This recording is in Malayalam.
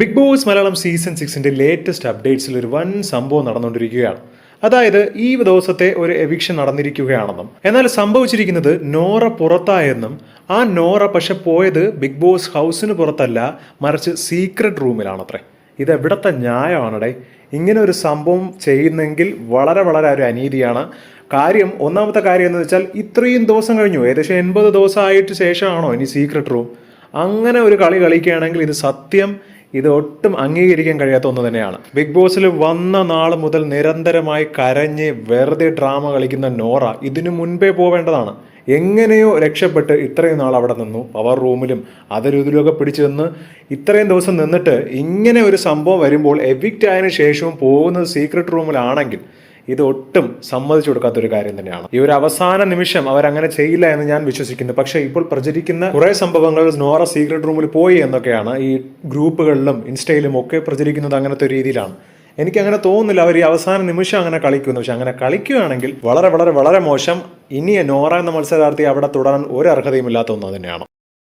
ബിഗ് ബോസ് മലയാളം സീസൺ സിക്സിന്റെ ലേറ്റസ്റ്റ് അപ്ഡേറ്റ്സിൽ ഒരു വൻ സംഭവം നടന്നുകൊണ്ടിരിക്കുകയാണ്. അതായത് ഈ ദിവസത്തെ ഒരു എവിക്ഷൻ നടന്നിരിക്കുകയാണെന്നും എന്നാൽ സംഭവിച്ചിരിക്കുന്നത് നോറ പുറത്തായെന്നും ആ നോറ പക്ഷെ പോയത് ബിഗ് ബോസ് ഹൗസിന് പുറത്തല്ല മറിച്ച് സീക്രട്ട് റൂമിലാണത്രേ ഇതെവിടത്തെ ന്യായമാണടേ? ഇങ്ങനെ ഒരു സംഭവം ചെയ്യുന്നെങ്കിൽ വളരെ വളരെ ഒരു അനീതിയാണ്. കാര്യം ഒന്നാമത്തെ കാര്യം എന്ന് വെച്ചാൽ ഇത്രയും ദിവസം കഴിഞ്ഞു. ഏകദേശം എൺപത് ദിവസമായിട്ട് ശേഷമാണോ ഇനി സീക്രട്ട് റൂം അങ്ങനെ ഒരു കളി കളിക്കുകയാണെങ്കിൽ ഇത് സത്യം ഇത് ഒട്ടും അംഗീകരിക്കാൻ കഴിയാത്ത ഒന്ന് തന്നെയാണ്. ബിഗ് ബോസിൽ വന്ന നാൾ മുതൽ നിരന്തരമായി കരഞ്ഞ് വെറുതെ ഡ്രാമ കളിക്കുന്ന നോറ ഇതിനു മുൻപേ പോവേണ്ടതാണ്. എങ്ങനെയോ രക്ഷപ്പെട്ട് ഇത്രയും നാൾ അവിടെ നിന്നു പവർ റൂമിലും അതിലും ഇതിലുമൊക്കെ പിടിച്ചു നിന്ന് ഇത്രയും ദിവസം നിന്നിട്ട് ഇങ്ങനെ ഒരു സംഭവം വരുമ്പോൾ എവിക്റ്റ് ആയതിനു ശേഷവും പോകുന്നത് സീക്രട്ട് റൂമിലാണെങ്കിൽ ഇത് ഒട്ടും സമ്മതിച്ചു കൊടുക്കാത്ത ഒരു കാര്യം തന്നെയാണ്. ഈ ഒരു അവസാന നിമിഷം അവർ അങ്ങനെ ചെയ്യില്ല എന്ന് ഞാൻ വിശ്വസിക്കുന്നു. പക്ഷേ ഇപ്പോൾ പ്രചരിക്കുന്ന കുറെ സംഭവങ്ങൾ നോറ സീക്രട്ട് റൂമിൽ പോയി എന്നൊക്കെയാണ് ഈ ഗ്രൂപ്പുകളിലും ഇൻസ്റ്റയിലും ഒക്കെ പ്രചരിക്കുന്നത് അങ്ങനത്തെ ഒരു രീതിയിലാണ്. എനിക്ക് അങ്ങനെ തോന്നുന്നില്ല അവർ ഈ അവസാന നിമിഷം അങ്ങനെ കളിക്കുന്നു. പക്ഷെ അങ്ങനെ കളിക്കുകയാണെങ്കിൽ വളരെ വളരെ വളരെ മോശം. ഇനി നോറ എന്ന മത്സരാർത്ഥി അവിടെ തുടരാൻ ഒരു അർഹതയും ഇല്ലാത്ത ഒന്ന് തന്നെയാണ്.